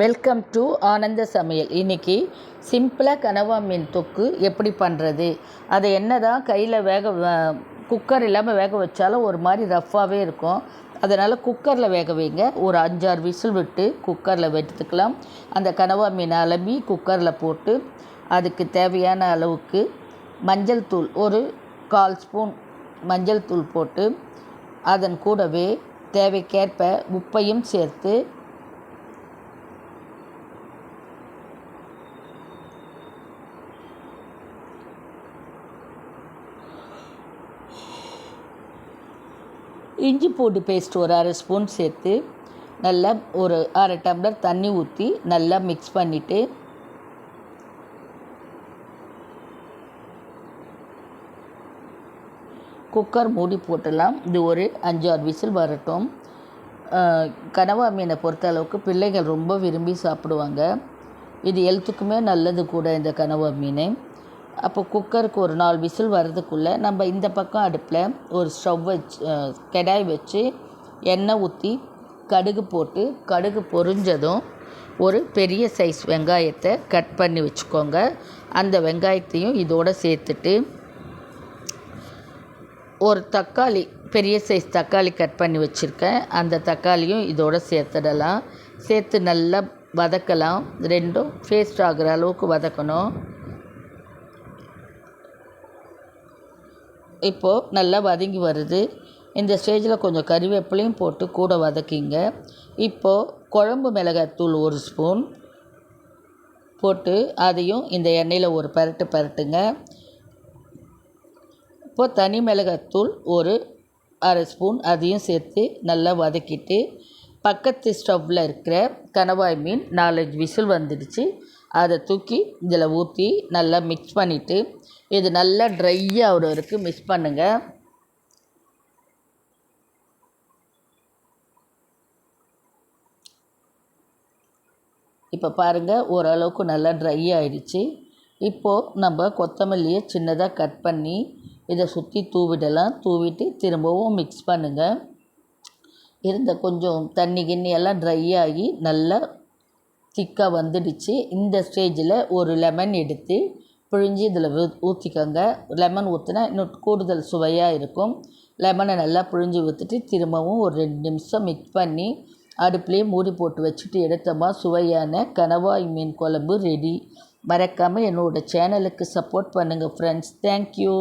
Welcome to ஆனந்த சமையல். இன்றைக்கி சிம்பிளாக கனவா மீன் தொக்கு எப்படி பண்ணுறது அதை என்ன தான் கையில் வேக குக்கர் இல்லாமல் வேக வச்சாலும் ஒரு மாதிரி ரஃப்பாகவே இருக்கும். அதனால் குக்கரில் வேக வைங்க. ஒரு அஞ்சாறு விசில் விட்டு குக்கரில் வெட்டுத்துக்கலாம் அந்த கனவா மீன் அலம்பி குக்கரில் போட்டு அதுக்கு தேவையான அளவுக்கு மஞ்சள் தூள் ஒரு கால் ஸ்பூன் மஞ்சள் தூள் போட்டு அதன் கூடவே தேவைக்கேற்ப உப்பையும் சேர்த்து இஞ்சி பூண்டு பேஸ்ட் ஒரு அரை ஸ்பூன் சேர்த்து நல்லா ஒரு அரை டம்ளர் தண்ணி ஊற்றி நல்லா மிக்ஸ் பண்ணிவிட்டு குக்கர் மூடி போட்டலாம். இது ஒரு அஞ்சாறு விசில் வரட்டும். கனவா மீனை பொறுத்த அளவுக்கு பிள்ளைகள் ரொம்ப விரும்பி சாப்பிடுவாங்க. இது ஹெல்த்துக்குமே நல்லது கூட இந்த கனவா மீன். அப்போ குக்கருக்கு ஒரு நாலு விசில் வர்றதுக்குள்ளே நம்ம இந்த பக்கம் அடுப்பில் ஒரு ஸ்டவ் வச்சு கடாய் வச்சு எண்ணெய் ஊற்றி கடுகு போட்டு கடுகு பொரிஞ்சதும் ஒரு பெரிய சைஸ் வெங்காயத்தை கட் பண்ணி வச்சுக்கோங்க. அந்த வெங்காயத்தையும் இதோடு சேர்த்துட்டு ஒரு தக்காளி பெரிய சைஸ் தக்காளி கட் பண்ணி வச்சுருக்கேன். அந்த தக்காளியும் இதோடு சேர்த்துடலாம். சேர்த்து நல்லா வதக்கலாம். ரெண்டும் பேஸ்ட் ஆகிற அளவுக்கு வதக்கணும். இப்போது நல்லா வதங்கி வருது. இந்த ஸ்டேஜில் கொஞ்சம் கறிவேப்பிலையும் போட்டு கூட வதக்கிங்க. இப்போது குழம்பு மிளகாய்த்தூள் ஒரு ஸ்பூன் போட்டு அதையும் இந்த எண்ணெயில் ஒரு பரட்டு பரட்டுங்க. இப்போது தனி மிளகாய்த்தூள் ஒரு அரை ஸ்பூன் அதையும் சேர்த்து நல்லா வதக்கிட்டு பக்கத்து ஸ்டவ்வில் இருக்கிற கணவாய் மீன் நாலஞ்சு விசில் வந்துடுச்சு. அதை தூக்கி இதில் ஊற்றி நல்லா மிக்ஸ் பண்ணிவிட்டு இது நல்லா ட்ரை ஆகிற வரைக்கும் மிக்ஸ் பண்ணுங்கள் இப்போ பாருங்கள் ஓரளவுக்கு நல்லா ட்ரை ஆயிடுச்சு. இப்போது நம்ம கொத்தமல்லியை சின்னதாக கட் பண்ணி இதை சுற்றி தூவிடலாம். தூவிட்டு திரும்பவும் மிக்ஸ் பண்ணுங்கள் இருந்த கொஞ்சம் தண்ணி கிண்ணி எல்லாம் ட்ரை ஆகி நல்லா திக்காக வந்துடுச்சு. இந்த ஸ்டேஜில் ஒரு லெமன் எடுத்து பிழிஞ்சு இதில் ஊற்றிக்கோங்க லெமன் ஊற்றினா இன்னும் கூடுதல் சுவையாக இருக்கும். லெமனை நல்லா பிழிஞ்சு ஊற்றிட்டு திரும்பவும் ஒரு ரெண்டு நிமிஷம் மிக்ஸ் பண்ணி அடுப்புலேயே மூடி போட்டு வச்சுட்டு எடுத்தோமா சுவையான கனவாய் மீன் குழம்பு ரெடி மறக்காமல் என்னோடய சேனலுக்கு சப்போர்ட் பண்ணுங்கள் ஃப்ரெண்ட்ஸ் தேங்க்யூ